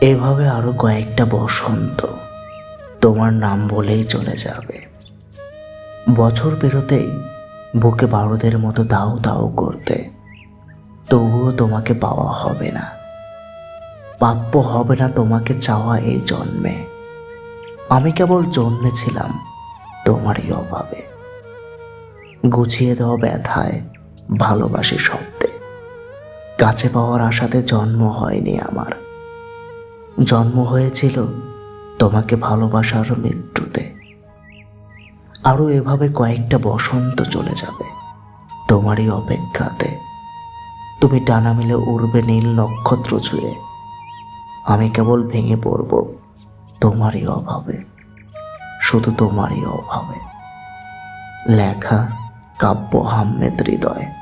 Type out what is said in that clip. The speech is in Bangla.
এভাবে আরও কয়েকটা বসন্ত তোমার নাম বলেই চলে যাবে। বছর পেরোতেই বুকে বারুদের মতো দাও দাও করতে, তবুও তোমাকে পাওয়া হবে না। প্রাপ্য হবে না তোমাকে চাওয়া এই জন্মে। আমি কেবল জন্মেছিলাম তোমারই অভাবে। গুছিয়ে দেওয়া ব্যথায় ভালোবাসি শব্দে। কাছে পাওয়ার আশাতে জন্ম হয়নি আমার। জন্ম হয়েছিল তোমাকে ভালোবাসার মৃত্যুতে। আরও এভাবে কয়েকটা বসন্ত চলে যাবে তোমারই অপেক্ষাতে। তুমি ডানা মিলে উড়বে নীল নক্ষত্র ছুঁয়ে। আমি কেবল ভেঙে পড়ব তোমারই অভাবে, শুধু তোমারই অভাবে। লেখা কাব্য হাম্মেদ হৃদয়।